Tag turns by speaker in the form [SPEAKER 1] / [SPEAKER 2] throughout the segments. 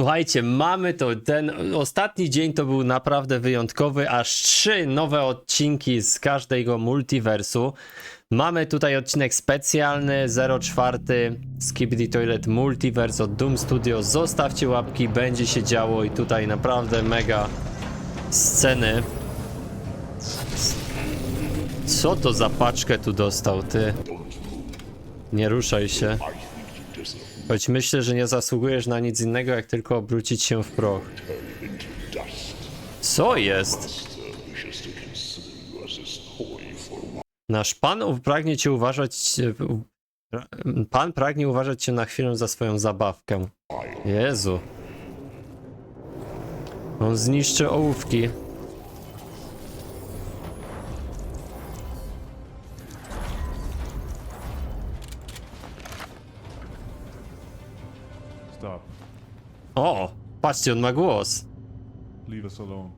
[SPEAKER 1] Słuchajcie, mamy to. Ten ostatni dzień to był naprawdę wyjątkowy. Aż trzy nowe odcinki z każdego multiversu. Mamy tutaj odcinek specjalny 04 Skibidi Toilet Multiverse od Doom Studio. Zostawcie łapki, będzie się działo i tutaj naprawdę mega sceny. Co to za paczkę tu dostał, ty? Nie ruszaj się. Choć myślę, że nie zasługujesz na nic innego, jak tylko obrócić się w proch. Co jest? Nasz pan pragnie cię uważać. Pan pragnie uważać cię na chwilę za swoją zabawkę. Jezu. On zniszczy ołówki.
[SPEAKER 2] Stop.
[SPEAKER 1] O! Patrzcie, on ma głos.
[SPEAKER 2] Leave us alone.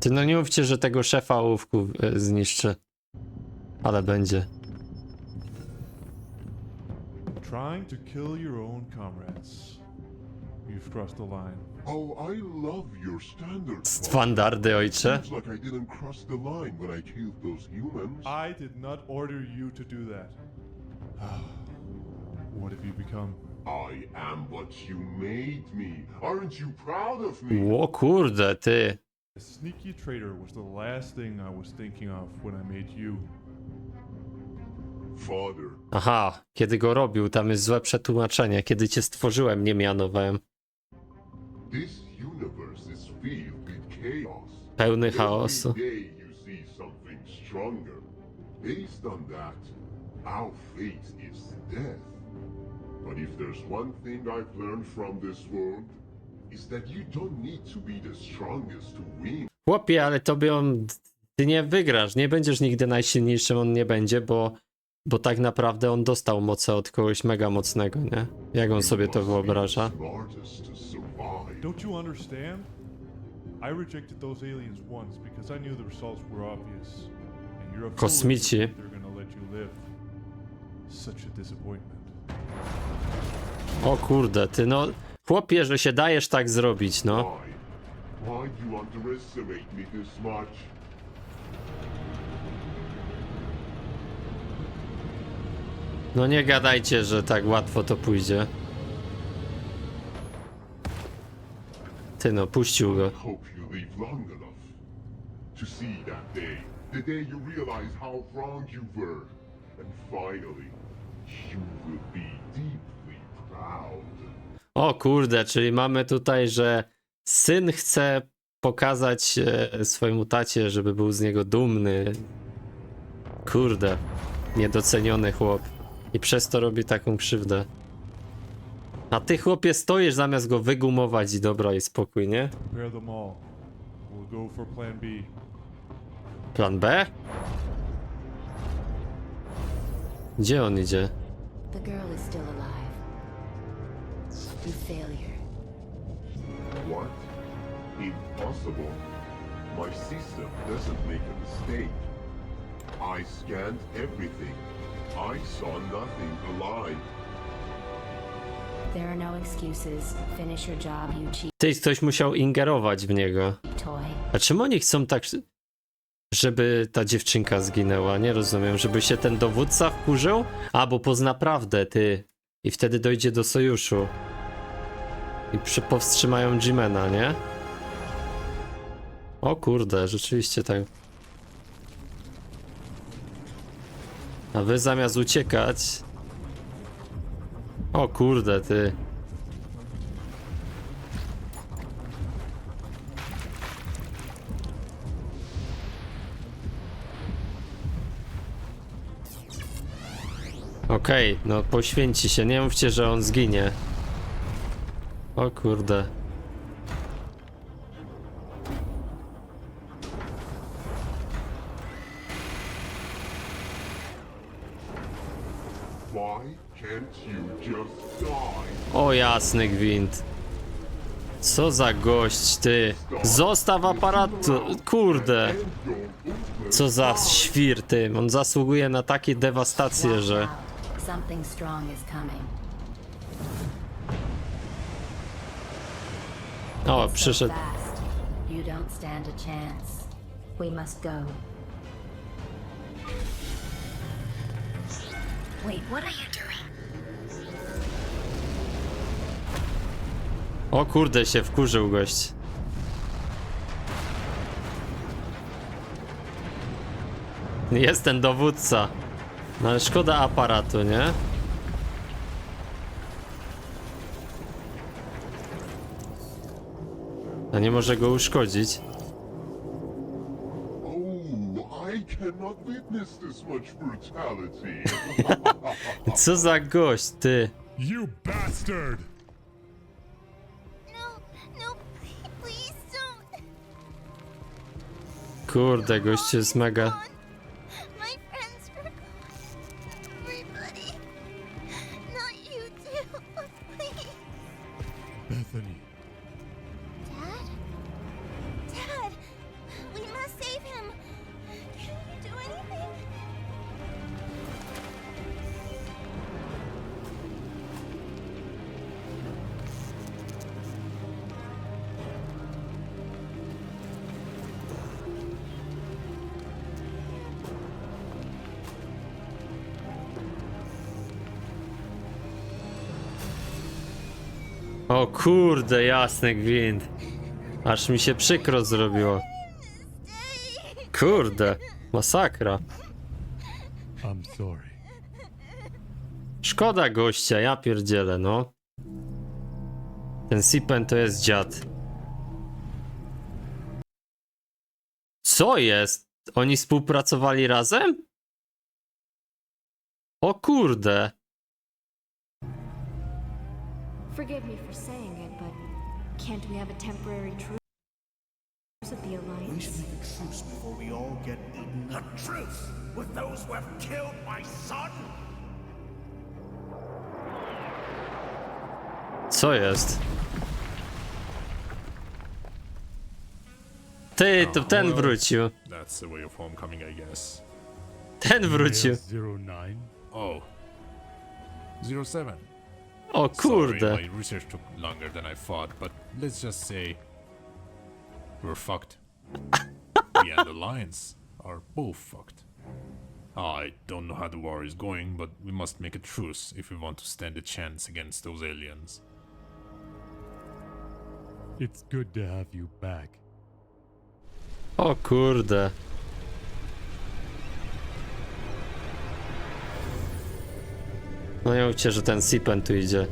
[SPEAKER 1] Ty no nie mówcie, że tego szefa ołówków e, zniszczy. Ale będzie.
[SPEAKER 2] Trying to kill your own comrades. You've crossed the line.
[SPEAKER 3] Oh, I love your standard.
[SPEAKER 1] Standardy, ojcze.
[SPEAKER 3] Seems like I didn't cross the line when I killed those humans.
[SPEAKER 2] I did not order you to do that. what have you become?
[SPEAKER 3] I am what you made me. Aren't you proud of me?
[SPEAKER 1] O kurde, ty.
[SPEAKER 2] A sneaky traitor was the last thing I was thinking of when I made you.
[SPEAKER 3] Father,
[SPEAKER 1] Aha, kiedy go robił, tam jest złe przetłumaczenie. Kiedy cię stworzyłem, nie mianowałem.
[SPEAKER 3] this universe is filled with chaos.
[SPEAKER 1] Pełny
[SPEAKER 3] Every
[SPEAKER 1] chaosu.
[SPEAKER 3] day you see something stronger. Based on that, our fate is death. But if there's one thing I've learned from this world, is that you don't need to be the strongest to win.
[SPEAKER 1] Chłopie, ale tobie on. Ty nie wygrasz, nie będziesz nigdy najsilniejszym, on nie będzie, bo. Bo tak naprawdę on dostał moce od kogoś mega mocnego, nie? Jak on sobie to wyobraża?
[SPEAKER 2] Don't you understand? I rejected those aliens once because I knew the results were obvious. And you're a fool if you
[SPEAKER 1] Kosmici.
[SPEAKER 2] they're gonna let you live. Such a disappointment.
[SPEAKER 1] O kurde, ty no. Chłopie, że się dajesz tak zrobić, no. No nie gadajcie, że tak łatwo to pójdzie. Ty no, puścił go.
[SPEAKER 3] To see that day. The day you realize how wrong you were. And finally, you will be proud.
[SPEAKER 1] O kurde, czyli mamy tutaj, że syn chce pokazać e, swojemu tacie, żeby był z niego dumny. Kurde, niedoceniony chłop. I przez to robi taką krzywdę. A ty chłopie stoisz zamiast go wygumować i dobra i spokój, nie?
[SPEAKER 2] Prepare them all. We'll go for plan B.
[SPEAKER 1] Plan B? Gdzie on idzie?
[SPEAKER 4] The girl is still alive. You failure.
[SPEAKER 3] What? Impossible. My system doesn't make a mistake. I scanned everything. I saw nothing alive.
[SPEAKER 4] There are no excuses. Finish your job, you cheap
[SPEAKER 1] Ty, ktoś musiał ingerować w niego.
[SPEAKER 4] toy.
[SPEAKER 1] A czemu oni chcą tak, żeby ta dziewczynka zginęła? Nie rozumiem, żeby się ten dowódca wkurzył? A, bo pozna prawdę, ty. I wtedy dojdzie do sojuszu. I przy, powstrzymają Jimena, nie? O kurde, rzeczywiście tak. A wy zamiast uciekać... O kurde, ty. Okej, no poświęci się, nie mówcie, że on zginie. O kurde. O jasny gwint. Co za gość, ty. Zostaw aparat, kurde. Co za świr, ty. On zasługuje na takie dewastacje, że... O, przyszedł.
[SPEAKER 4] fast. You don't stand a chance. We must go. Wait, what are you doing?
[SPEAKER 1] O kurde, się wkurzył gość. Jest ten dowódca. No ale szkoda aparatu, nie? A nie może go uszkodzić.
[SPEAKER 3] Oh.
[SPEAKER 1] Co za gość, ty.
[SPEAKER 2] You bastard!
[SPEAKER 5] No, no.
[SPEAKER 1] Kurde, gość jest mega. O kurde, jasny gwint. Aż mi się przykro zrobiło. Kurde, masakra. Szkoda gościa, ja pierdzielę, no. Ten Sipen to jest dziad. Co jest? Oni współpracowali razem? O kurde.
[SPEAKER 6] Forgive me for saying it, but can't we have a temporary truce with the
[SPEAKER 7] We
[SPEAKER 6] Alliance?
[SPEAKER 7] should make a truce before we all get eaten.
[SPEAKER 8] A truce with those who have killed my son?
[SPEAKER 1] Co jest? Ty, oh, to ten wrócił.
[SPEAKER 8] That's the way of homecoming, I guess.
[SPEAKER 1] Ten wrócił.
[SPEAKER 2] Zero nine.
[SPEAKER 8] Oh. Zero seven.
[SPEAKER 1] O
[SPEAKER 8] Sorry, my research took longer than I thought, but let's just say we're fucked. we and the Lions are both fucked. I don't know how the war is going, but we must make a truce if we want to stand a chance against those aliens.
[SPEAKER 2] It's good to have you back.
[SPEAKER 1] O kurde. No nie mówcie, że ten Sipen tu idzie.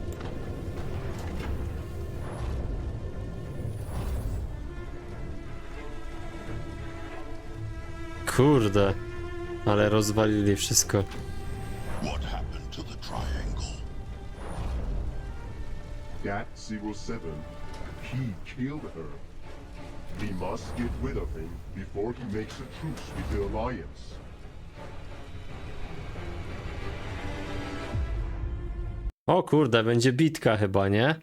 [SPEAKER 1] Kurde. Ale rozwalili wszystko.
[SPEAKER 9] What happened to the triangle?
[SPEAKER 3] Zero Seven, he killed her. We must get rid of him before he makes a truce with the Alliance.
[SPEAKER 1] O kurde, będzie bitka chyba, nie?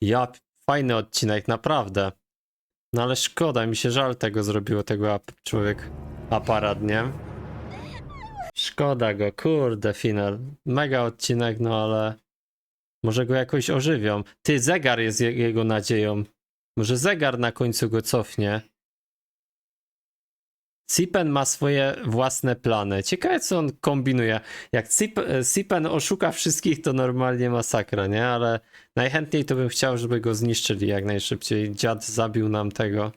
[SPEAKER 1] Ja, fajny odcinek, naprawdę. No ale szkoda, mi się żal tego zrobiło, tego człowiek aparat, nie? Szkoda go, kurde, final. Mega odcinek, no ale może go jakoś ożywią. Ty, zegar jest je jego nadzieją. Może zegar na końcu go cofnie. Sipen ma swoje własne plany. Ciekawe, co on kombinuje. Jak Sip- Sipen oszuka wszystkich, to normalnie masakra, nie? Ale najchętniej to bym chciał, żeby go zniszczyli jak najszybciej. Dziad zabił nam tego.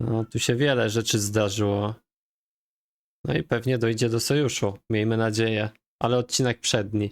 [SPEAKER 1] No, tu się wiele rzeczy zdarzyło. No i pewnie dojdzie do sojuszu. Miejmy nadzieję. Ale odcinek przedni.